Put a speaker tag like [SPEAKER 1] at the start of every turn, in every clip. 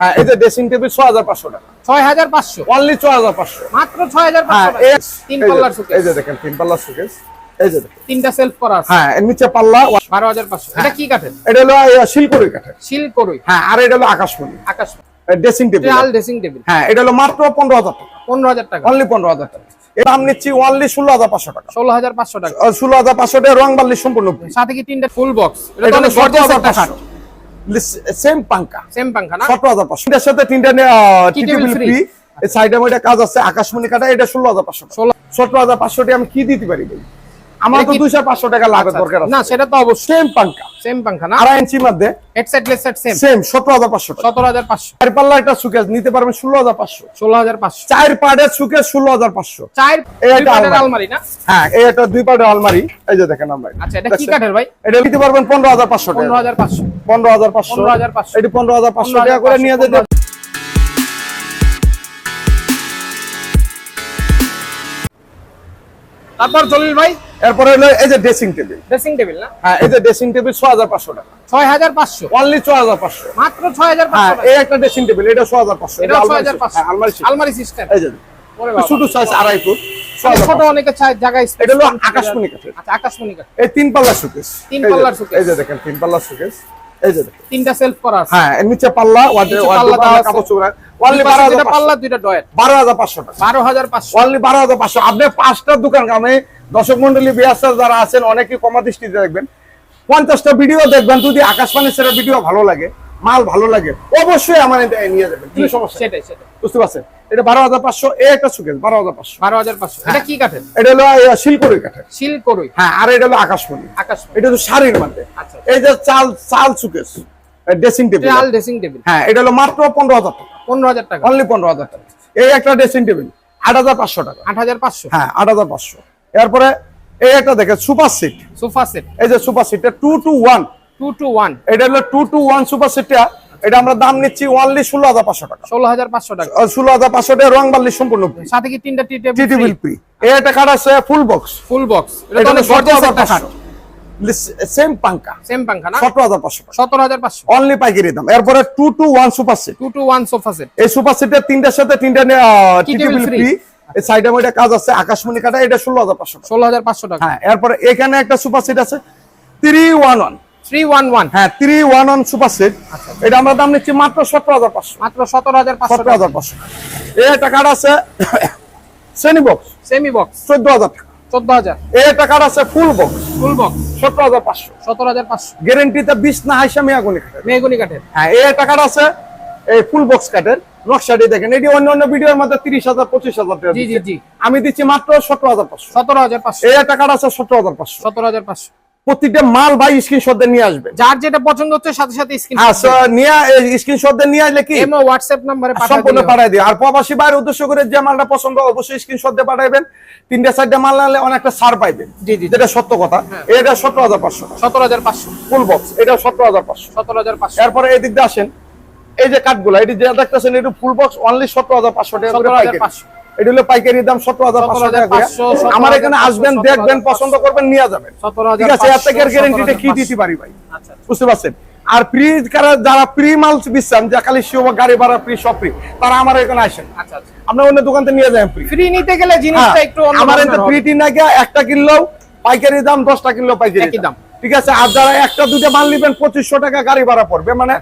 [SPEAKER 1] হ্যাঁ এই যে ড্রেসিং টেবিল ছ হাজার পাঁচশো টাকা।
[SPEAKER 2] ছয় হাজার পাঁচশো?
[SPEAKER 1] অনলি ছ হাজার পাঁচশো।
[SPEAKER 2] মাত্র ছয় হাজার পাঁচশো
[SPEAKER 1] এই-
[SPEAKER 2] তিন পাল্লার সুকেস
[SPEAKER 1] এই যে দেখেন তিন পাল্লার সুকেস এই যে দেখেন।
[SPEAKER 2] তিনটা সেলফ করা আছে।
[SPEAKER 1] হ্যাঁ এর নিচে পাল্লা
[SPEAKER 2] বারো হাজার পাঁচশো। এটা কি কাঠের?
[SPEAKER 1] এটা হলো শিলকুড়ি কাঠের।
[SPEAKER 2] শিল
[SPEAKER 1] হ্যাঁ আর এটা হলো আকাশমণি।
[SPEAKER 2] আকাশ
[SPEAKER 1] ড্রেসিং টেবিল
[SPEAKER 2] ড্রেসিং টেবিল
[SPEAKER 1] হ্যাঁ এটা হলো মাত্র পনেরো হাজার টাকা।
[SPEAKER 2] হাজার টাকা।
[SPEAKER 1] অনলি পনেরো হাজার টাকা। এর দাম নিচ্ছি অনলি ষোলো হাজার পাঁচশো টাকা।
[SPEAKER 2] ষোলো হাজার পাঁচশো টাকা।
[SPEAKER 1] ষোলো হাজার পাঁচশো টাকা রং বাল্লি সম্পূর্ণ।
[SPEAKER 2] সাথে কি তিনটা ফুল বক্স এটা তো অনেক
[SPEAKER 1] হাজার
[SPEAKER 2] একটা
[SPEAKER 1] সেম পাঙ্কা
[SPEAKER 2] সেম পাঙ্খা না?
[SPEAKER 1] সতেরো হাজার পাঁচশো। এটার সাথে তিনটা টি। ফ্রি এই সাইডে মধ্যে কাজ আছে আকাশমণি কাটা এটা ষোলো হাজার পাঁচশো
[SPEAKER 2] ষোলো
[SPEAKER 1] সতেরো হাজার পাঁচশো টাকা আমি কি দিতে পারি আমার
[SPEAKER 2] এটা
[SPEAKER 1] তো
[SPEAKER 2] কি-
[SPEAKER 1] দুইশো পাঁচশো টাকা লাভের দরকার
[SPEAKER 2] না সেটা তো অবশ্যই।
[SPEAKER 1] সেম পাঙ্কা
[SPEAKER 2] সেম পাঙ্খা না?
[SPEAKER 1] আড়াই ইঞ্চির মধ্যে।
[SPEAKER 2] হেডসেট লেসেট সেম
[SPEAKER 1] সেম সতেরো হাজার পাঁচশো টাকা।
[SPEAKER 2] সতেরো হাজার পাঁচশো।
[SPEAKER 1] চার পাল্লা একটা সুকেস নিতে পারবেন ষোলো হাজার পাঁচশো।
[SPEAKER 2] ষোলো হাজার পাঁচশো।
[SPEAKER 1] চার পাড়ের সুকেস ষোলো হাজার পাঁচশো।
[SPEAKER 2] চার পাটের
[SPEAKER 1] আলমারি।
[SPEAKER 2] না?
[SPEAKER 1] হ্যাঁ একটা দুই পাড়ের আলমারি। এই যে দেখেন আলমারি
[SPEAKER 2] আচ্ছা এটা কি কাঠের ভাই?
[SPEAKER 1] এটা নিতে পারবেন পনেরো হাজার পাঁচশো
[SPEAKER 2] পনেরো
[SPEAKER 1] টাকা
[SPEAKER 2] হাজার পাঁচশো।
[SPEAKER 1] পনেরো হাজার পাঁচশো।
[SPEAKER 2] 15,500
[SPEAKER 1] এটি পনেরো হাজার পাঁচশো
[SPEAKER 2] 15,500
[SPEAKER 1] টাকা করে নিয়ে যেতে
[SPEAKER 2] তারপর জলিল ভাই?
[SPEAKER 1] এরপরে হলো এই যে ড্রেসিং টেবিল
[SPEAKER 2] ড্রেসিং টেবিল না?
[SPEAKER 1] হ্যাঁ এই যে ড্রেসিং টেবিল ছ হাজার পাঁচশো টাকা।
[SPEAKER 2] ছয় হাজার পাঁচশো?
[SPEAKER 1] অনলি ছ হাজার পাঁচশো।
[SPEAKER 2] মাত্র ছয় হাজার
[SPEAKER 1] হ্যাঁ
[SPEAKER 2] পাঁচশো
[SPEAKER 1] এই একটা ড্রেসিং টেবিল এটা ছ হাজার পাঁচশো।
[SPEAKER 2] এটা ছয় হাজার পাঁচশো।
[SPEAKER 1] আলমারি
[SPEAKER 2] আলমারি সিস্টেম
[SPEAKER 1] এই যে ছোট সাইজ আড়াই ফুট।
[SPEAKER 2] ছোট। অনেকে জায়গায়
[SPEAKER 1] এটা হলো। আকাশমণি কাঠের।
[SPEAKER 2] আচ্ছা আকাশমণি কাঠ।
[SPEAKER 1] এই তিন পাল্লার শোকেস
[SPEAKER 2] তিন পাল্লার শোকেস
[SPEAKER 1] এই যে দেখেন তিন পাল্লার সুকেস এই যে
[SPEAKER 2] তিনটা সেলফ করা আছে।
[SPEAKER 1] হ্যাঁ এর নিচে পাল্লা
[SPEAKER 2] পাল্লা
[SPEAKER 1] কাপড় চোপড়া। অনলি
[SPEAKER 2] পাল্লা দুইটা
[SPEAKER 1] টাকা। অনলি আপনি পাঁচটা দোকান আমি দর্শক মন্ডলী যারা আছেন অনেকেই কমা দৃষ্টিতে দেখবেন। পঞ্চাশটা ভিডিও দেখবেন যদি আকাশবাণী সেরা ভিডিও ভালো লাগে। মাল ভালো লাগে অবশ্যই আমার এটা নিয়ে যাবেন কোনো সমস্যা
[SPEAKER 2] সেটাই সেটাই।
[SPEAKER 1] বুঝতে পারছেন? এটা বারো হাজার পাঁচশো এ একটা সুকেস বারো হাজার পাঁচশো।
[SPEAKER 2] বারো হাজার পাঁচশো। এটা কি কাঠের?
[SPEAKER 1] এটা হলো শিলকুড়ি কাঠের।
[SPEAKER 2] শিল করুই
[SPEAKER 1] হ্যাঁ আর এটা হলো আকাশমণি।
[SPEAKER 2] আকাশ
[SPEAKER 1] এটা হলো শাড়ির মধ্যে।
[SPEAKER 2] আচ্ছা
[SPEAKER 1] এই যে চাল চাল সুকেস ড্রেসিং টেবিল
[SPEAKER 2] চাল ড্রেসিং টেবিল
[SPEAKER 1] হ্যাঁ এটা হলো মাত্র পনেরো হাজার টাকা।
[SPEAKER 2] পনেরো হাজার টাকা।
[SPEAKER 1] অনলি পনেরো হাজার টাকা। এই একটা ড্রেসিং টেবিল আট হাজার পাঁচশো টাকা।
[SPEAKER 2] আট হাজার পাঁচশো?
[SPEAKER 1] হ্যাঁ আট হাজার পাঁচশো। এরপরে এই একটা দেখে সুপার সিট।
[SPEAKER 2] Sofa set.
[SPEAKER 1] এই যে সুপার সিটটা two two one
[SPEAKER 2] two two one
[SPEAKER 1] এটা হলো টু সুপার সিটটা এটা আমরা দাম নিচ্ছি অনলি ষোলো হাজার পাঁচশো টাকা।
[SPEAKER 2] ষোলো হাজার পাঁচশো টাকা।
[SPEAKER 1] ষোলো হাজার পাঁচশো টাকা রং সম্পূর্ণ।
[SPEAKER 2] সাথে কি তিনটা টি টেবিল
[SPEAKER 1] ফ্রি আছে ফুল বক্স
[SPEAKER 2] ফুল বক্স এটা
[SPEAKER 1] হলো সেম পাঙ্কা
[SPEAKER 2] সেম না?
[SPEAKER 1] অনলি পাইকারি দাম। এরপরে two two one super seat
[SPEAKER 2] two two one sofa set
[SPEAKER 1] এই সুপার সিটের তিনটার সাথে তিনটা tea
[SPEAKER 2] Tea table
[SPEAKER 1] table free এই সাইডে মধ্যে কাজ আছে আকাশমণি কাটা এটা ষোলো হাজার পাঁচশো টাকা।
[SPEAKER 2] ষোলো হাজার পাঁচশো টাকা।
[SPEAKER 1] হ্যাঁ এরপরে এখানে একটা সুপার সিট আছে। Three one one
[SPEAKER 2] three one one
[SPEAKER 1] হ্যাঁ three one one super set এটা আমরা দাম নিচ্ছি মাত্র সতেরো হাজার পাঁচশো।
[SPEAKER 2] মাত্র
[SPEAKER 1] এই আছে বক্স
[SPEAKER 2] সেমি বক্স
[SPEAKER 1] টাকা। এই আছে ফুল বক্স
[SPEAKER 2] ফুল বক্স
[SPEAKER 1] সতেরো হাজার পাঁচশো।
[SPEAKER 2] সতেরো হাজার পাঁচশো।
[SPEAKER 1] গ্যারেন্টিতে বিশ না হাইসা মেয়াগুনি কাঠের হ্যাঁ এই আছে এই ফুল বক্স কাঠের নকশাটি দেখেন এটি অন্য অন্য ভিডিওর মধ্যে তিরিশ হাজার পঁচিশ হাজার টাকা
[SPEAKER 2] জি জি জি।
[SPEAKER 1] আমি দিচ্ছি মাত্র সতেরো হাজার পাঁচশো।
[SPEAKER 2] সতেরো হাজার পাঁচশো।
[SPEAKER 1] এই কার্ড আছে সতেরো হাজার পাঁচশো।
[SPEAKER 2] সতেরো হাজার পাঁচশো।
[SPEAKER 1] প্রত্যেকটা মাল ভাই স্ক্রিনশট দিয়ে নিয়ে আসবে।
[SPEAKER 2] যার যেটা পছন্দ হচ্ছে সাথে সাথে স্ক্রিন
[SPEAKER 1] হ্যাঁ নিয়ে স্ক্রিনশট দিয়ে নিয়ে আসলে কি?
[SPEAKER 2] এমও হোয়াটসঅ্যাপ নাম্বারে
[SPEAKER 1] সম্পূর্ণ
[SPEAKER 2] পাঠিয়ে
[SPEAKER 1] দিই আর প্রবাসী বাইরের উদ্দেশ্য করে যে মালটা পছন্দ অবশ্যই স্ক্রিনশট দিয়ে পাঠাইবেন। তিনটা চারটা মাল নাহলে অনেকটা ছাড় পাইবেন।
[SPEAKER 2] জি, জি।
[SPEAKER 1] যেটা সত্য কথা। এটা সতেরো হাজার পাঁচশো।
[SPEAKER 2] সতেরো হাজার পাঁচশো।
[SPEAKER 1] ফুল বক্স এটা সতেরো হাজার পাঁচশো।
[SPEAKER 2] সতেরো হাজার পাঁচশো।
[SPEAKER 1] এরপরে এই দিক দিয়ে আসেন। এই যে কাঠগুলো এটি যে দেখতেছেন এটা ফুল বক্স অনলি সতেরো হাজার পাঁচশো টাকা করে
[SPEAKER 2] 17,500
[SPEAKER 1] পাইকারি এটা হলো পাইকারি দাম সতেরো হাজার পাঁচশো টাকা আমার এখানে আসবেন দেখবেন পছন্দ করবেন নিয়ে যাবেন। ঠিক আছে এর থেকে গ্যারেন্টিটা কি দিতে পারি ভাই?
[SPEAKER 2] আচ্ছা
[SPEAKER 1] বুঝতে পারছেন? আর প্রি যারা প্রি মাল বিচ্ছান যে খালি শিও গাড়ি ভাড়া প্রি সব প্রি তারা আমার এখানে আসেন।
[SPEAKER 2] আচ্ছা আচ্ছা।
[SPEAKER 1] আমরা অন্য দোকান থেকে নিয়ে যাই প্রি
[SPEAKER 2] ফ্রি নিতে গেলে জিনিসটা একটু
[SPEAKER 1] আমার এখানে
[SPEAKER 2] হবে।
[SPEAKER 1] না গিয়ে একটা কিনলেও পাইকারি দাম দশটা কিনলেও পাইকারি
[SPEAKER 2] দাম।
[SPEAKER 1] ঠিক আছে আর যারা একটা দুটো মাল নিবেন পঁচিশশো টাকা গাড়ি ভাড়া পড়বে মানে।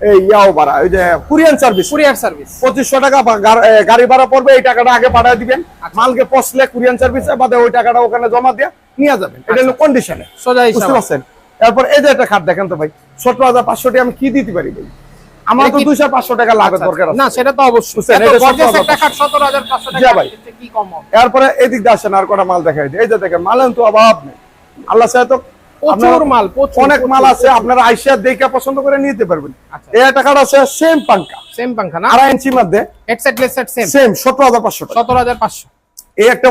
[SPEAKER 1] এই ইয়াও ভাড়া ওই যে কুরিয়ান সার্ভিস
[SPEAKER 2] কুরিয়ার সার্ভিস
[SPEAKER 1] পঁচিশশো টাকা বা গা- এ, গাড়ি ভাড়া পড়বে এই টাকাটা আগে পাঠিয়ে দিবেন।
[SPEAKER 2] আচ্ছা।
[SPEAKER 1] মালকে পচলে কুরিয়ান সার্ভিসে বাদে ওই টাকাটা ওখানে জমা দিয়ে নিয়ে যাবেন। এটা হলো কন্ডিশনে বুঝতে পারছেন? এরপর এই যে একটা খাট দেখেন তো ভাই সতেরো হাজার পাঁচশো টাকা আমি কি দিতে পারি ভাই? আমার তো দুইশো পাঁচশো টাকা লাভের দরকার
[SPEAKER 2] না সেটা তো অবশ্যই।
[SPEAKER 1] বুঝছেন,
[SPEAKER 2] এত
[SPEAKER 1] এটা
[SPEAKER 2] gorgeous
[SPEAKER 1] 17,500
[SPEAKER 2] একটা খাট সতেরো হাজার পাঁচশো
[SPEAKER 1] যা
[SPEAKER 2] টাকা
[SPEAKER 1] ভাই।
[SPEAKER 2] এতে কি কম হবে?
[SPEAKER 1] এরপরে এদিক দিয়ে আসেন আর কটা মাল দেখাই। এই যে দেখেন মালেন তো অভাব নেই। আল্লাহ সাহেব তো
[SPEAKER 2] প্রচুর মাল,
[SPEAKER 1] অনেক মাল আছে আপনারা আইসিয়া দেখে পছন্দ করে নিতে পারবেন।
[SPEAKER 2] আচ্ছা।
[SPEAKER 1] এই একটা আছে সেম পাঙ্কা
[SPEAKER 2] সেম পাঙ্খা না?
[SPEAKER 1] আড়াই ইঞ্চির মধ্যে।
[SPEAKER 2] হেডসেট লেসেট সেম
[SPEAKER 1] সেম এই একটা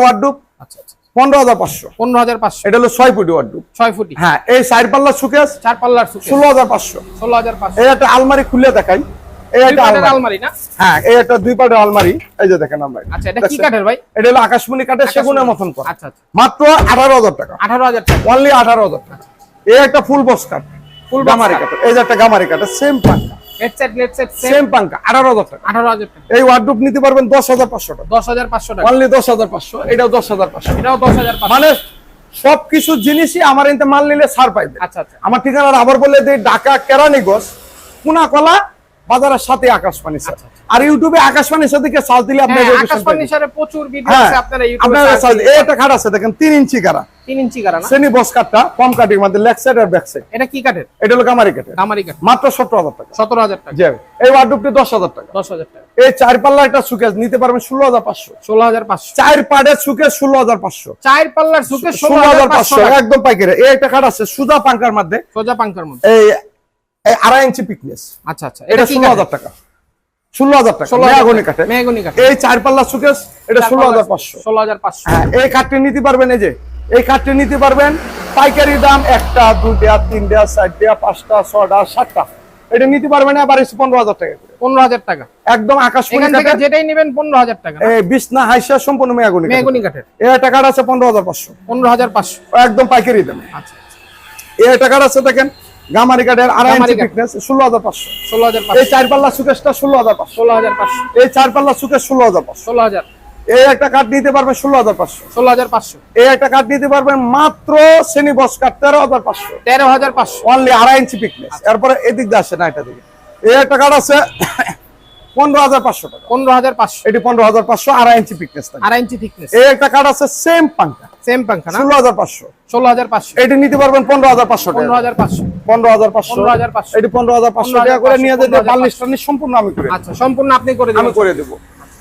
[SPEAKER 2] আচ্ছা আচ্ছা।
[SPEAKER 1] পনেরো হাজার পাঁচশো।
[SPEAKER 2] পনেরো হাজার পাঁচশো।
[SPEAKER 1] এটা হলো ছয় ফুটি ওয়ার্ডুপ
[SPEAKER 2] ছয় ফুটি।
[SPEAKER 1] হ্যাঁ এই সাইড পাল্লা সুকেস
[SPEAKER 2] চার পাল্লার সুকেস
[SPEAKER 1] ষোলো হাজার পাঁচশো।
[SPEAKER 2] ষোলো হাজার পাঁচশো।
[SPEAKER 1] এই একটা আলমারি খুলে দেখাই। এই
[SPEAKER 2] দুই
[SPEAKER 1] একটা আলমারি।
[SPEAKER 2] আলমারি না?
[SPEAKER 1] হ্যাঁ এই একটা দুই পাটের আলমারি। এই যে দেখেন আলমারি
[SPEAKER 2] আচ্ছা এটা কি কাঠের ভাই?
[SPEAKER 1] এটা হলো আকাশমণি কাঠের সেগুনের মতন করা।
[SPEAKER 2] আচ্ছা
[SPEAKER 1] মাত্র টাকা।
[SPEAKER 2] টাকা।
[SPEAKER 1] অনলি আঠারো হাজার টাকা। এই একটা ফুল বক্স কাঠ।
[SPEAKER 2] Full
[SPEAKER 1] গামারি
[SPEAKER 2] কাঠ।
[SPEAKER 1] কাঠ এই যে একটা গামারি কাঠ সেম পাঙ্কা
[SPEAKER 2] হেডসেট
[SPEAKER 1] পাঙ্কা টাকা। এই ওয়ার্ডরোব নিতে পারবেন দশ হাজার পাঁচশো টাকা।
[SPEAKER 2] দশ হাজার পাঁচশো টাকা।
[SPEAKER 1] অনলি দশ হাজার পাঁচশো এটাও দশ হাজার পাঁচশো।
[SPEAKER 2] এটাও দশ হাজার পাঁচশো।
[SPEAKER 1] মানে সবকিছু জিনিসই আমার এতে মাল নিলে ছাড় পাইবে।
[SPEAKER 2] আচ্ছা আচ্ছা।
[SPEAKER 1] আমার ঠিকানা আবার বলে দিই ঢাকা কেরানীগঞ্জ পুনাকলা বাজারের সাথে আকাশবাণী স্যার আর ইউটিউবে আকাশবাণীর সাথে কে সার্চ দিলে আপনি location
[SPEAKER 2] আকাশ ফার্নিচারে প্রচুর ভিডিও
[SPEAKER 1] হ্যাঁ
[SPEAKER 2] আছে আপনারা ইউটিউবে
[SPEAKER 1] আপনারা একটা খাট আছে দেখেন তিন ইঞ্চি কারা।
[SPEAKER 2] তিন ইঞ্চি কারা না?
[SPEAKER 1] বস কাঠটা কম কাটিং মধ্যে লেগ সাইড আর ব্যাক সাইড
[SPEAKER 2] এটা কি কাঠের
[SPEAKER 1] এটা হলো কামারি কাঠের
[SPEAKER 2] দামারি কাঠ
[SPEAKER 1] মাত্র সতেরো হাজার টাকা।
[SPEAKER 2] সতেরো হাজার টাকা।
[SPEAKER 1] জি এই ওয়ার্ডরোবটি দশ হাজার টাকা।
[SPEAKER 2] দশ হাজার টাকা।
[SPEAKER 1] এই চার পাল্লা একটা সুকেস নিতে পারবেন ষোলো হাজার পাঁচশো।
[SPEAKER 2] ষোলো হাজার পাঁচশো।
[SPEAKER 1] চার পাড়ের সুকেস ষোলো হাজার পাঁচশো।
[SPEAKER 2] চার পাল্লার সুকে ষোলো
[SPEAKER 1] ষোলো
[SPEAKER 2] হাজার পাঁচশো
[SPEAKER 1] একদম পাইকারি। এই একটা কাঠ আছে সুজা পাঙ্কার মধ্যে।
[SPEAKER 2] সোজা পাঙ্কার মধ্যে।
[SPEAKER 1] এই আড়াই ইঞ্চি পিকনেস
[SPEAKER 2] আচ্ছা আচ্ছা।
[SPEAKER 1] এটা ষোলো হাজার টাকা। ষোলো হাজার টাকা। মেয়াগনি কাঠে এই চার পাল্লা সুকেস এটা ষোলো হাজার পাঁচশো।
[SPEAKER 2] ষোলো হাজার পাঁচশো।
[SPEAKER 1] হ্যাঁ এই কাঠটি নিতে পারবেন এই যে এই কাঠটি নিতে পারবেন পাইকারি দাম একটা দুইটা তিনটা চারটা পাঁচটা ছটা সাতটা। এটা নিতে পারবেন আবার এসে পনেরো হাজার টাকা করে।
[SPEAKER 2] পনেরো হাজার টাকা।
[SPEAKER 1] একদম
[SPEAKER 2] থেকে যেটাই নেবেন পনেরো হাজার টাকা
[SPEAKER 1] বিছনা হাইসা সম্পূর্ণ মেয়াগুনি
[SPEAKER 2] মেহগনি কাঠের।
[SPEAKER 1] এই টাকার আছে পনেরো হাজার পাঁচশো।
[SPEAKER 2] পনেরো হাজার পাঁচশো।
[SPEAKER 1] একদম পাইকারি দাম।
[SPEAKER 2] আচ্ছা
[SPEAKER 1] এই টাকার আছে দেখেন গামারি কাঠের আড়াই ইঞ্চি ফিটনেস ষোলো হাজার পাঁচশো
[SPEAKER 2] ষোলো হাজার
[SPEAKER 1] এই চার পাল্লা সুকেশটা ষোলো হাজার পাঁচশো
[SPEAKER 2] ষোলো হাজার পাঁচশো
[SPEAKER 1] এই চার পাল্লা সুকেশ ষোলো হাজার পাঁচশো
[SPEAKER 2] ষোলো হাজার
[SPEAKER 1] এই একটা কাঠ নিতে পারবেন ষোলো হাজার পাঁচশো
[SPEAKER 2] ষোলো হাজার পাঁচশো
[SPEAKER 1] এই একটা কাঠ নিতে পারবেন মাত্র শ্রেণি বস কাঠ তেরো হাজার পাঁচশো
[SPEAKER 2] তেরো হাজার পাঁচশো
[SPEAKER 1] অনলি আড়াই ইঞ্চি পিকনেস এরপরে এদিক দিয়ে আসে না এটা দিকে এই একটা কাঠ আছে পনেরো হাজার পাঁচশো টাকা
[SPEAKER 2] পনেরো হাজার পাঁচশো
[SPEAKER 1] এটি পনেরো হাজার পাঁচশো আড়াই ইঞ্চি থাকে
[SPEAKER 2] আড়াই ইঞ্চি থিকনেস
[SPEAKER 1] এই একটা কাঠ আছে সেম পাঙ্কা
[SPEAKER 2] সেম পাঙ্খা না
[SPEAKER 1] ষোলো হাজার পাঁচশো
[SPEAKER 2] ষোলো হাজার পাঁচশো
[SPEAKER 1] এটি নিতে পারবেন পনেরো হাজার পাঁচশো
[SPEAKER 2] পনেরো হাজার পাঁচশো
[SPEAKER 1] পনেরো হাজার পাঁচশো।
[SPEAKER 2] হাজার
[SPEAKER 1] এটি পনেরো হাজার পাঁচশো টাকা করে নিয়ে যেতে বাল্লিশ টানি সম্পূর্ণ আমি করে
[SPEAKER 2] আচ্ছা সম্পূর্ণ আপনি করে
[SPEAKER 1] আমি করে দেবো।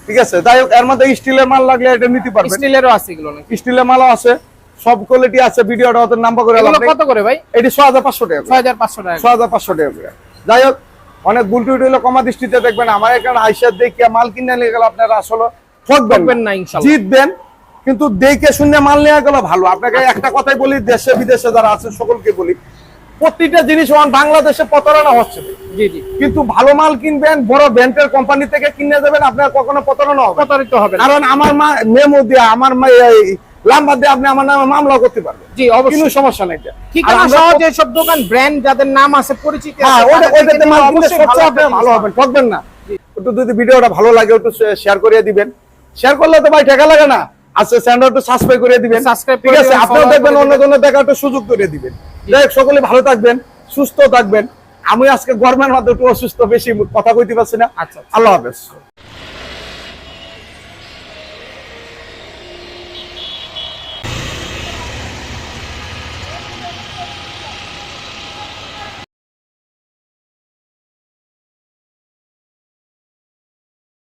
[SPEAKER 1] ঠিক আছে? যাই হোক এর মধ্যে স্টিলের মাল লাগলে এটা নিতে পারবেন।
[SPEAKER 2] স্টিলেরও আছে এগুলো
[SPEAKER 1] স্টিলের মালও আছে। সব কোয়ালিটি আছে। ভিডিওটা ওদের নাম্বার করে
[SPEAKER 2] কত করে ভাই?
[SPEAKER 1] এটি ছয় হাজার পাঁচশো টাকা
[SPEAKER 2] ছয় হাজার পাঁচশো টাকা
[SPEAKER 1] ছয় হাজার পাঁচশো টাকা করে। যাই হোক অনেক গুলটি হইলে কমা দৃষ্টিতে দেখবেন। আমার এখানে আইসার দেখিয়া মাল কিনে নিয়ে গেলে আপনারা আসলে ঠকবেন
[SPEAKER 2] না।
[SPEAKER 1] জিতবেন কিন্তু দেখে শুনে মাল নেওয়া গেলে ভালো। আপনাকে একটা কথাই বলি দেশে বিদেশে যারা আছে সকলকে বলি প্রতিটা জিনিস এখন বাংলাদেশে প্রতারণা হচ্ছে।
[SPEAKER 2] জি জি।
[SPEAKER 1] কিন্তু ভালো মাল কিনবেন বড় ব্র্যান্ডের কোম্পানি থেকে কিনে দেবেন আপনার কখনো প্রতারণা হবে
[SPEAKER 2] প্রতারিত হবে
[SPEAKER 1] কারণ আমার মা মেমো দিয়ে আমার লাম্বার দিয়ে আপনি আমার নামে মামলা করতে পারবেন।
[SPEAKER 2] জি
[SPEAKER 1] কোনো সমস্যা নাই এটা। আর
[SPEAKER 2] ঠিকানা
[SPEAKER 1] আমরা
[SPEAKER 2] দোকান ব্র্যান্ড যাদের নাম আছে পরিচিত
[SPEAKER 1] হ্যাঁ ওটা ওইটাতে মাল কিনলে সবচেয়ে আপনি ভালো হবেন ঠকবেন না। একটু যদি ভিডিওটা ভালো লাগে একটু শেয়ার করে দিবেন। শেয়ার করলে তো ভাই টাকা লাগে না। আচ্ছা চ্যানেল একটু সাবস্ক্রাইব করে দিবেন।
[SPEAKER 2] Subscribe
[SPEAKER 1] ঠিক আছে আপনারা দেখবেন
[SPEAKER 2] করে
[SPEAKER 1] অন্য
[SPEAKER 2] দিবেন।
[SPEAKER 1] জনের দেখা একটু সুযোগ করে দিবেন। যাই সকলে ভালো থাকবেন সুস্থ থাকবেন। আমি আজকে গরমের মধ্যে একটু অসুস্থ বেশি কথা কইতে পারছি না।
[SPEAKER 2] আচ্ছা, আচ্ছা।
[SPEAKER 1] আল্লাহ হাফেজ।